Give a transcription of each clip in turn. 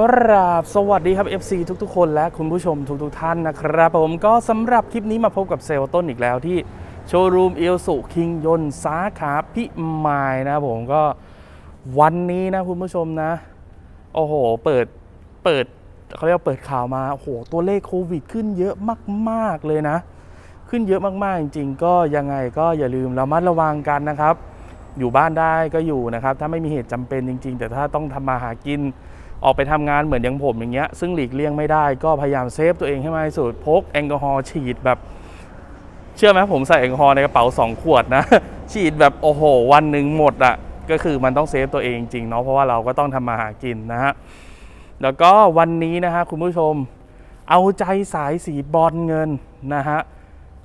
ก็ราบสวัสดีครับ FC ทุกๆ คนและคุณผู้ชมทุกๆท่านนะครับ ผมก็สำหรับคลิปนี้มาพบกับเซลล์ต้นอีกแล้วที่โชว์รูมเอลสุคิงยนสาขาพิมายนะผมก็วันนี้นะคุณผู้ชมนะ โอ้โห เปิดเปิดเขาเรียกว่าเปิดข่าวมาโอ้โหตัวเลขโควิดขึ้นเยอะมากๆเลยนะ ขึ้นเยอะมากๆจริง ๆ ก็ยังไงก็อย่าลืมระมัดระวังกันนะครับ อยู่บ้านได้ก็อยู่นะครับ ถ้าไม่มีเหตุจำเป็นจริง ๆ แต่ถ้าต้องทำมาหากิน ออกไปทำงานเหมือนอย่างผมอย่างเงี้ยซึ่งหลีกเลี่ยงไม่ได้ก็พยายามเซฟตัวเองให้มากที่สุดพกแอลกอฮอล์ฉีดแบบ เชื่อไหมผมใส่แอลกอฮอล์ในกระเป๋า 2 ขวดนะ ฉีดแบบโอ้โห วันหนึ่งหมดอะ่ะก็คือมันต้องเซฟตัวเองจริงเนาะเพราะว่าเราก็ต้องทำมาหากินนะฮะแล้วก็วันนี้นะฮะคุณผู้ชม เอาใจสายสีบอลเงินนะฮะ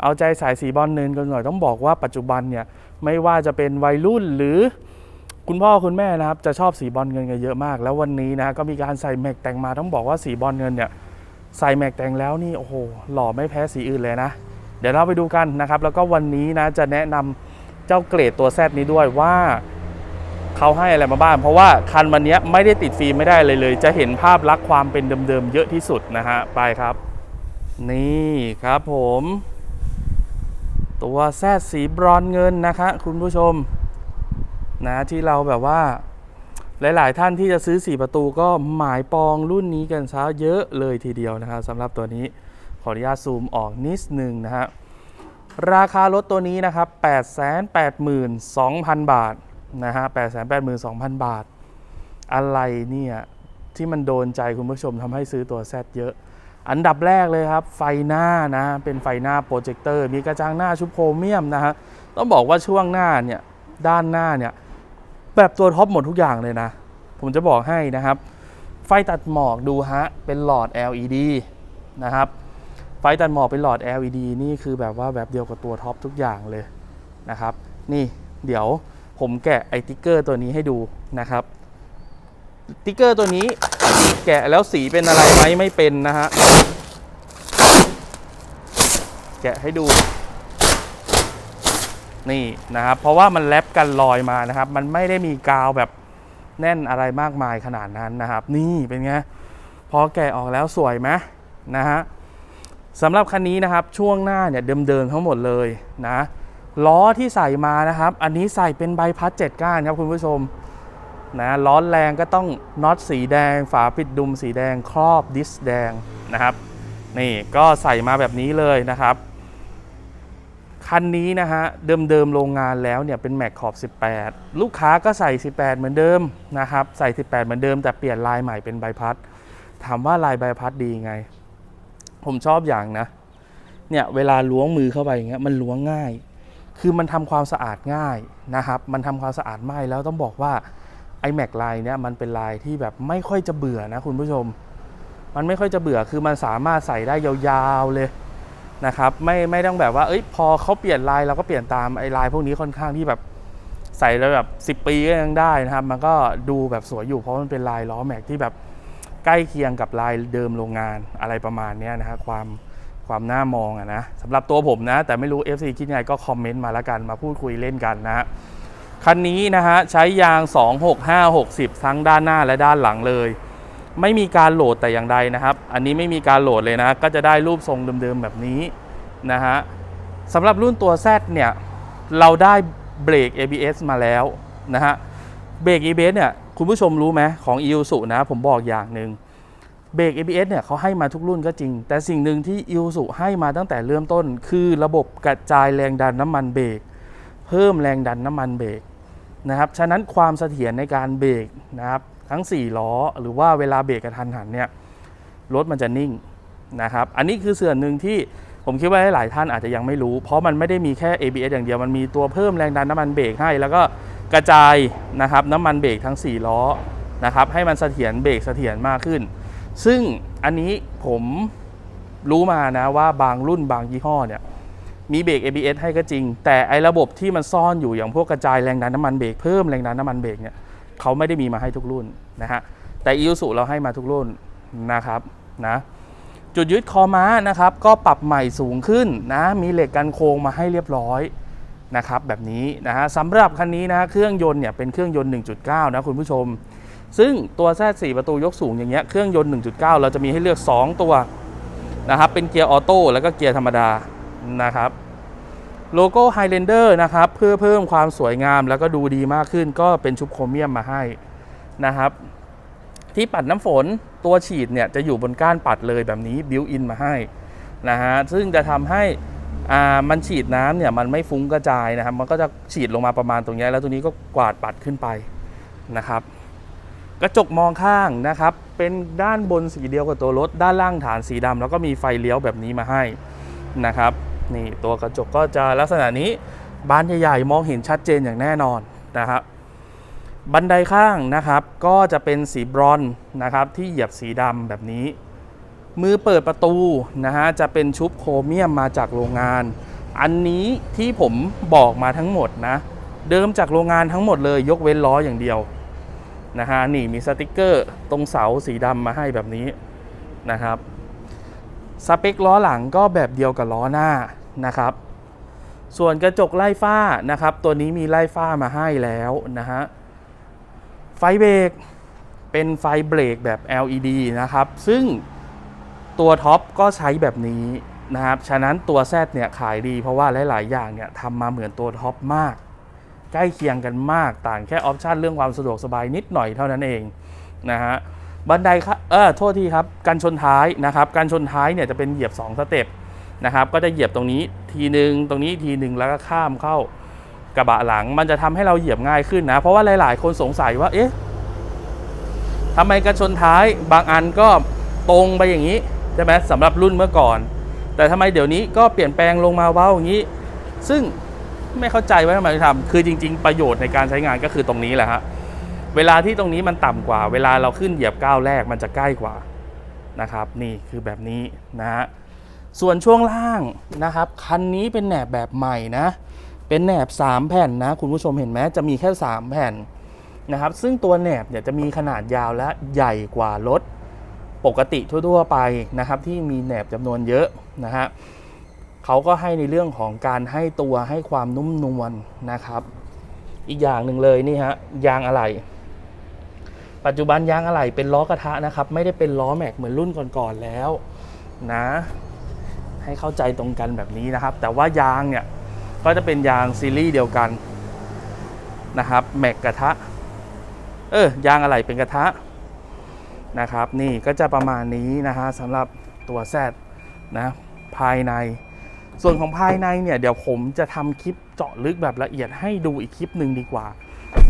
เอาใจสายสีบอลเงินกันหน่อยต้องบอกว่าปัจจุบันเนี่ยไม่ว่าจะเป็นวัยรุ่นหรือ คุณพ่อคุณแม่นะครับจะชอบสีบอลเงินกันเยอะมาก แล้ววันนี้นะก็มีการใส่แม็กแต่งมาต้องบอกว่าสีบอลเงินเนี่ยใส่แม็กแต่งแล้วนี่โอ้โหหล่อไม่แพ้สีอื่นเลยนะ เดี๋ยวเราไปดูกันนะครับ แล้วก็วันนี้นะจะแนะนำเจ้าเกรดตัวแซดนี้ด้วยว่าเขาให้อะไรมาบ้างเพราะว่าคันวันนี้ไม่ได้ติดฟิล์มไม่ได้เลยเลย จะเห็นภาพลักษณ์ความเป็นเดิมๆเยอะที่สุดนะฮะไปครับ นี่ครับผม ตัวแซดสีบรอนเงินนะคะ คุณผู้ชม นะที่เราแบบว่าหลาย ๆ ท่านที่จะซื้อ 4 ประตูก็หมายปองรุ่นนี้กันซะเยอะเลยทีเดียวนะครับสำหรับตัวนี้ขออนุญาตซูมออกนิดหนึ่งนะฮะราคารถตัวนี้นะครับ 882,000 บาทนะฮะ882,000 บาท อะไรเนี่ยที่มันโดนใจคุณผู้ชมทำให้ซื้อตัว Z เยอะ อันดับแรกเลยครับ ไฟหน้านะ เป็นไฟหน้าโปรเจคเตอร์ มีกระจังหน้าชุบโครเมียมนะฮะต้องบอกว่าช่วงหน้าเนี่ย ด้านหน้าเนี่ย แบบตัวท็อปหมดทุกอย่างเลยนะ ผมจะบอกให้นะครับ ไฟตัดหมอกดูฮะ เป็นหลอด LED นะครับ ไฟตัดหมอกเป็นหลอด LED นี่คือแบบว่าแบบเดียวกับตัวท็อปทุกอย่างเลยนะครับ นี่เดี๋ยวผมแกะไอติ๊กเกอร์ตัวนี้ให้ดูนะครับติ๊กเกอร์ตัวนี้แกะแล้วสีเป็นอะไรไหมไม่เป็นนะฮะ แกะให้ดู นี่นะครับ เพราะว่ามันแลบกันลอยมานะครับ มันไม่ได้มีกาวแบบแน่นอะไรมากมายขนาดนั้นนะครับ นี่เป็นไงพอแกะออกแล้วสวยไหมนะฮะสำหรับคันนี้นะครับช่วงหน้าเนี่ยเดิมๆทั้งหมดเลยนะล้อที่ใส่มานะครับ อันนี้ใส่เป็นใบพัดเจ็ดก้านครับคุณผู้ชมนะล้อแรงก็ต้องน็อตสีแดง ฝาปิดดุมสีแดงครอบดิสแดงนะครับ นี่ก็ใส่มาแบบนี้เลยนะครับ คันนี้นะฮะเดิมๆโรงงานแล้วเนี่ยเป็นแม็กขอบ 18 ลูกค้าก็ใส่ 18 เหมือนเดิมนะครับใส่ 18 เหมือนเดิมแต่เปลี่ยนลายใหม่เป็นใบพัด ถามว่าลายใบพัดดีไง ผมชอบอย่างนะเนี่ยเวลาล้วงมือเข้าไปอย่างเงี้ยมันล้วงง่าย คือมันทำความสะอาดง่ายนะครับมันทำความสะอาดไม่แล้วต้องบอกว่าไอแม็กลายเนี่ยมันเป็นลายที่แบบไม่ค่อยจะเบื่อนะคุณผู้ชม มันไม่ค่อยจะเบื่อคือมันสามารถใส่ได้ยาวๆเลย นะครับไม่ไม่ต้องแบบว่าเอ้ยพอเขาเปลี่ยนลายเราก็เปลี่ยนตามไอ้ลายพวกนี้ค่อนข้างที่แบบใส่แล้วแบบ 10 ปีก็ยังได้นะครับ มันก็ดูแบบสวยอยู่เพราะมันเป็นลายล้อแม็กที่แบบใกล้เคียงกับลายเดิมโรงงานอะไรประมาณนี้นะฮะความความน่ามองอะนะสำหรับตัวผมนะ แต่ไม่รู้ FC คิดยังไงก็คอมเมนต์มาแล้วกันมาพูดคุยเล่นกันนะฮะคันนี้นะฮะใช้ยาง 26560 ทั้งด้านหน้าและด้านหลังเลย ไม่มีการโหลดแต่อย่างใดนะครับ อันนี้ไม่มีการโหลดเลยนะ ก็จะได้รูปทรงเดิมๆแบบนี้นะฮะสำหรับรุ่นตัว Z เนี่ย เราได้เบรก ABS มาแล้วนะฮะ เบรก ABS เนี่ย คุณผู้ชมรู้ไหมของ i u s u นะ ผมบอกอย่างหนึ่งเบรก ABS เนี่ยเขาให้มาทุกรุ่นก็จริง แต่สิ่งหนึ่งที่ i u s u ให้มาตั้งแต่เริ่มต้น คือระบบกระจายแรงดันน้ำมันเบรก เพิ่มแรงดันน้ำมันเบรกนะครับ ฉะนั้นความเสถียรในการเบรกนะครับ ทั้ง 4 ล้อ หรือว่าเวลาเบรกกระทันหันเนี่ยรถมันจะนิ่งนะครับ อันนี้คือส่วนหนึ่งที่ผมคิดว่าหลายท่านอาจจะยังไม่รู้ เพราะมันไม่ได้มีแค่ ABS อย่างเดียว มันมีตัวเพิ่มแรงดันน้ำมันเบรกให้ แล้วก็กระจายนะครับน้ำมันเบรกทั้ง 4 ล้อนะครับให้มันเสถียรเบรกเสถียรมากขึ้น ซึ่งอันนี้ผมรู้มานะว่าบางรุ่นบางยี่ห้อเนี่ยมีเบรก ABS ให้ก็จริง แต่ไอระบบที่มันซ่อนอยู่อย่างพวกกระจายแรงดันน้ำมันเบรกเพิ่มแรงดันน้ำมันเบรกเนี่ย เขาไม่ได้มีมาให้ทุกรุ่นนะฮะแต่อิ u สุเราให้มาทุกรุ่นนะครับนะจุดยึดคอม้านะครับก็ปรับใหม่สูงขึ้นนะมีเหล็กกันโค้งมาให้เรียบร้อยนะครับแบบนี้นะฮะสำหรับคันนี้นะเครื่องยนต์เนี่ยเป็นเครื่องยนต์ 1.9 นะคุณผู้ชม ซึ่งตัว Z4 ประตูยกสูงอย่างเงี้ยเครื่องยนต์ 1.9 เราจะมีให้เลือก 2 ตัวนะครับเป็นเกียร์ออโต้แล้วก็เกียร์ธรรมดานะครับ โลโก้ Highlander นะครับ เพื่อเพิ่มความสวยงามแล้วก็ดูดีมากขึ้นก็เป็นชุบโครเมียมมาให้นะครับ ที่ปัดน้ำฝนตัวฉีดเนี่ย จะอยู่บนก้านปัดเลยแบบนี้บิวอินมาให้นะฮะซึ่งจะทำให้อ่ามันฉีดน้ำเนี่ย มันไม่ฟุ้งกระจายนะครับ มันก็จะฉีดลงมาประมาณตรงนี้ แล้วตัวนี้ก็กวาดปัดขึ้นไปนะครับ กระจกมองข้างนะครับ เป็นด้านบนสีเดียวกับตัวรถ ด้านล่างฐานสีดำแล้วก็มีไฟเลี้ยวแบบนี้มาให้นะครับ นี่ตัวกระจกก็จะลักษณะนี้บานใหญ่ๆมองเห็นชัดเจนอย่างแน่นอนนะครับบันไดข้างนะครับก็จะเป็นสีบรอนซ์นะครับที่เหยียบสีดำแบบนี้ มือเปิดประตูนะฮะจะเป็นชุบโครเมียมมาจากโรงงาน อันนี้ที่ผมบอกมาทั้งหมดนะ เดิมจากโรงงานทั้งหมดเลยยกเว้นล้ออย่างเดียวนะฮะนี่มีสติกเกอร์ตรงเสาสีดำมาให้แบบนี้นะครับสเปคล้อหลังก็แบบเดียวกับล้อหน้า นะครับ ส่วนกระจกไล่ฝ้านะครับ ตัวนี้มีไล่ฝ้ามาให้แล้วนะฮะไฟเบรกเป็นไฟเบรกแบบ LED นะครับ ซึ่งตัวท็อปก็ใช้แบบนี้นะครับ ฉะนั้นตัว Z เนี่ยขายดีเพราะว่าหลาย ๆ อย่างเนี่ยทำมาเหมือนตัวท็อปมาก ใกล้เคียงกันมากต่างแค่ออปชันเรื่องความสะดวกสบายนิดหน่อยเท่านั้นเองนะฮะบันไดครับเออโทษทีครับ กันชนท้ายนะครับกันชนท้ายเนี่ยจะเป็นเหยียบ 2 สเต็ป นะครับ ก็จะเหยียบตรงนี้ทีหนึ่งตรงนี้ทีหนึ่งแล้วก็ข้ามเข้ากระบะหลัง มันจะทำให้เราเหยียบง่ายขึ้นนะ เพราะว่าหลาย ๆ คนสงสัยว่า เอ๊ะทำไมกันชนท้ายบางอันก็ตรงไปอย่างนี้ใช่ไหมสำหรับรุ่นเมื่อก่อน แต่ทำไมเดี๋ยวนี้ก็เปลี่ยนแปลงลงมาเว้าอย่างนี้ ซึ่งไม่เข้าใจว่าทำไมถึงทำคือจริง ๆ ประโยชน์ในการใช้งานก็คือตรงนี้แหละฮะเวลาที่ตรงนี้มันต่ำกว่า เวลาเราขึ้นเหยียบก้าวแรกมันจะใกล้กว่านะครับ นี่คือแบบนี้นะฮะ ส่วนช่วงล่างนะครับ คันนี้เป็นแหนบแบบใหม่นะ เป็นแหนบ 3 แผ่นนะ คุณผู้ชมเห็นไหมจะมีแค่ 3 แผ่นนะครับ ซึ่งตัวแหนบเนี่ยจะมีขนาดยาวและใหญ่กว่ารถปกติทั่ว ๆ ไปนะครับ ที่มีแหนบจำนวนเยอะนะฮะเขาก็ให้ในเรื่องของการให้ตัวให้ความนุ่มนวลนะครับ อีกอย่างหนึ่งเลยนี่ฮะยางอะไหล่ปัจจุบันยางอะไหล่เป็นล้อกระทะนะครับ ไม่ได้เป็นล้อแม็กเหมือนรุ่นก่อนๆแล้วนะ ให้เข้าใจตรงกันแบบนี้นะครับ แต่ว่ายางเนี่ยก็จะเป็นยางซีรีส์เดียวกันนะครับแม็กกระทะ เออยางอะไหล่เป็นกระทะนะครับ นี่ก็จะประมาณนี้นะฮะสำหรับตัวแซดนะภายใน ส่วนของภายในเนี่ยเดี๋ยวผมจะทำคลิปเจาะลึกแบบละเอียดให้ดูอีกคลิปหนึ่งดีกว่า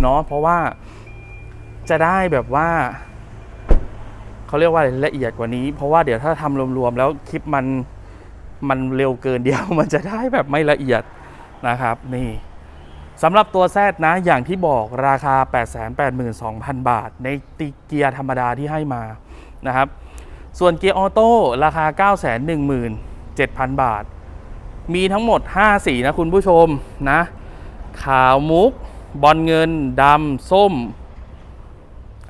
เนาะเพราะว่าจะได้แบบว่าเขาเรียกว่าละเอียดกว่านี้ เพราะว่าเดี๋ยวถ้าทำรวมๆแล้วคลิปมัน มันเร็วเกินเดียวมันจะได้แบบไม่ละเอียดนะครับนี่สำหรับตัวแซดนะอย่างที่บอกราคา 882,000 บาท ในตีเกียร์ธรรมดาที่ให้มานะครับ ส่วนเกียร์ออโต้ราคา 917,000 บาท มีทั้งหมด 5 สีนะคุณผู้ชมนะ ขาวมุก บอลเงินดำส้ม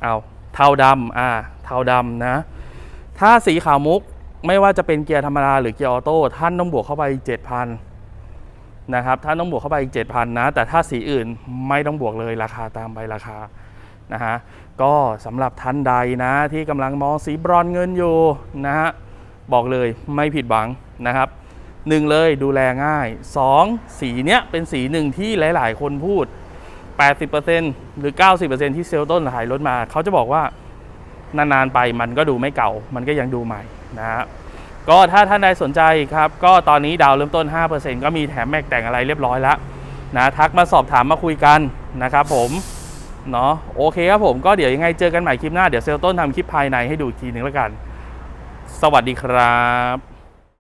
เอาเทาดำอ่าเทาดำนะ ถ้าสีขาวมุก ไม่ว่าจะเป็นเกียร์ธรรมดาหรือเกียร์ออโต้ท่านต้องบวกเข้าไป 7,000นะครับท่านต้องบวกเข้าไปอีก 7,000นะแต่ถ้าสีอื่นไม่ต้องบวกเลยราคาตามใบราคานะฮะก็สำหรับท่านใดนะที่กำลังมองสีบรอนเงินอยู่นะฮะบอกเลยไม่ผิดหวังนะครับหนึ่งเลยดูแลง่าย 2 สีเนี้ยเป็นสีหนึ่งที่หลาย ๆ คนพูด 80%หรือ 90%ที่เซลล์ต้นขายรถมา เขาจะบอกว่านาน ๆ ไปมันก็ดูไม่เก่า มันก็ยังดูใหม่ นะฮะก็ถ้าท่านใดสนใจครับ ก็ตอนนี้ดาวเริ่มต้น 5%ก็มีแถมแม็กแต่งอะไรเรียบร้อยแล้วนะทักมาสอบถามมาคุยกันนะครับผมเนาะโอเคครับผมก็เดี๋ยวยังไงเจอกันใหม่คลิปหน้า เดี๋ยวเซลล์ต้นทำคลิปภายในให้ดูอีกทีหนึ่งแล้วกัน สวัสดีครับ